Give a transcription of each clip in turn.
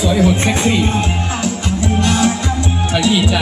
สวยหุ่นเซ็กซี่ขยี้ใจ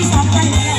Please don't play.